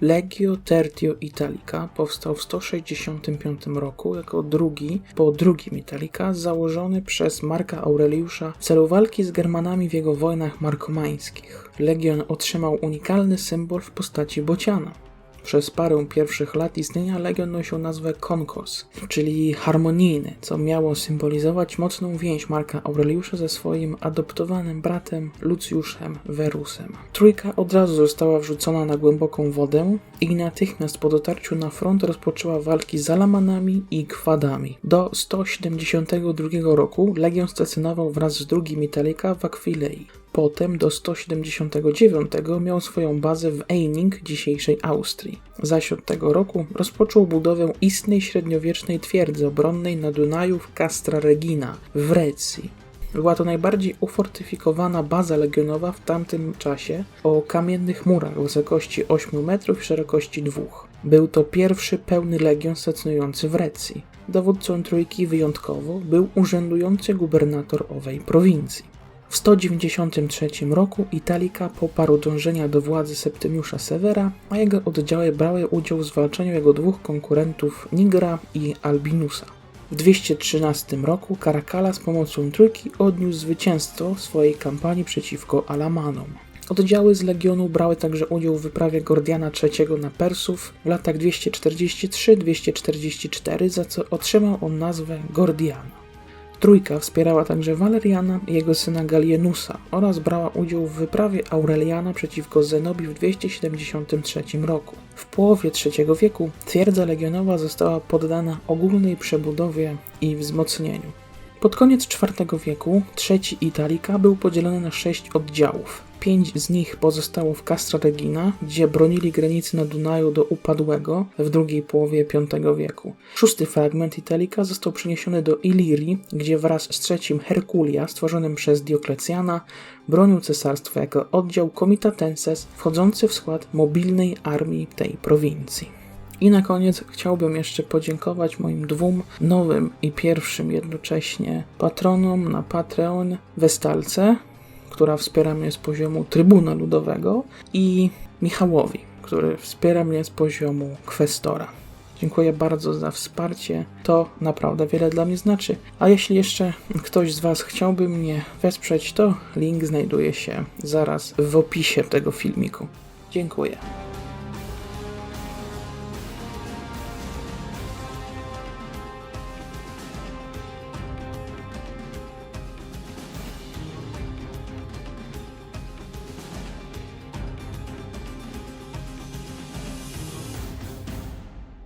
Legio Tertio Italica powstał w 165 roku jako drugi po drugim Italica założony przez Marka Aureliusza w celu walki z Germanami w jego wojnach markomańskich. Legion otrzymał unikalny symbol w postaci bociana. Przez parę pierwszych lat istnienia legion nosił nazwę Konkos, czyli harmonijny, co miało symbolizować mocną więź Marka Aureliusza ze swoim adoptowanym bratem Lucjuszem Verusem. Trójka od razu została wrzucona na głęboką wodę i natychmiast po dotarciu na front rozpoczęła walki z Alamanami i Kwadami. Do 172 roku legion stacjonował wraz z drugim Italika w Akwilei. Potem do 179 miał swoją bazę w Eining, dzisiejszej Austrii. Zaś od tego roku rozpoczął budowę istnej średniowiecznej twierdzy obronnej na Dunaju w Castra Regina w Recji. Była to najbardziej ufortyfikowana baza legionowa w tamtym czasie o kamiennych murach o wysokości 8 metrów i szerokości 2. Był to pierwszy pełny legion stacjonujący w Recji. Dowódcą trójki wyjątkowo był urzędujący gubernator owej prowincji. W 193 roku Italika poparł dążenia do władzy Septymiusza Severa, a jego oddziały brały udział w zwalczaniu jego dwóch konkurentów Nigra i Albinusa. W 213 roku Caracalla z pomocą trójki odniósł zwycięstwo w swojej kampanii przeciwko Alamanom. Oddziały z legionu brały także udział w wyprawie Gordiana III na Persów w latach 243-244, za co otrzymał on nazwę Gordiana. Trójka wspierała także Waleriana i jego syna Galienusa oraz brała udział w wyprawie Aureliana przeciwko Zenobi w 273 roku. W połowie III wieku twierdza legionowa została poddana ogólnej przebudowie i wzmocnieniu. Pod koniec IV wieku trzeci Italika był podzielony na sześć oddziałów. Pięć z nich pozostało w Castra Regina, gdzie bronili granicy na Dunaju do Upadłego w drugiej połowie V wieku. Szósty fragment Italika został przeniesiony do Ilirii, gdzie wraz z trzecim Herkulia, stworzonym przez Dioklecjana, bronił cesarstwa jako oddział Comitatenses wchodzący w skład mobilnej armii tej prowincji. I na koniec chciałbym jeszcze podziękować moim dwóm nowym i pierwszym jednocześnie patronom na Patreon Westalce, która wspiera mnie z poziomu Trybuna Ludowego i Michałowi, który wspiera mnie z poziomu Kwestora. Dziękuję bardzo za wsparcie. To naprawdę wiele dla mnie znaczy. A jeśli jeszcze ktoś z Was chciałby mnie wesprzeć, to link znajduje się zaraz w opisie tego filmiku. Dziękuję.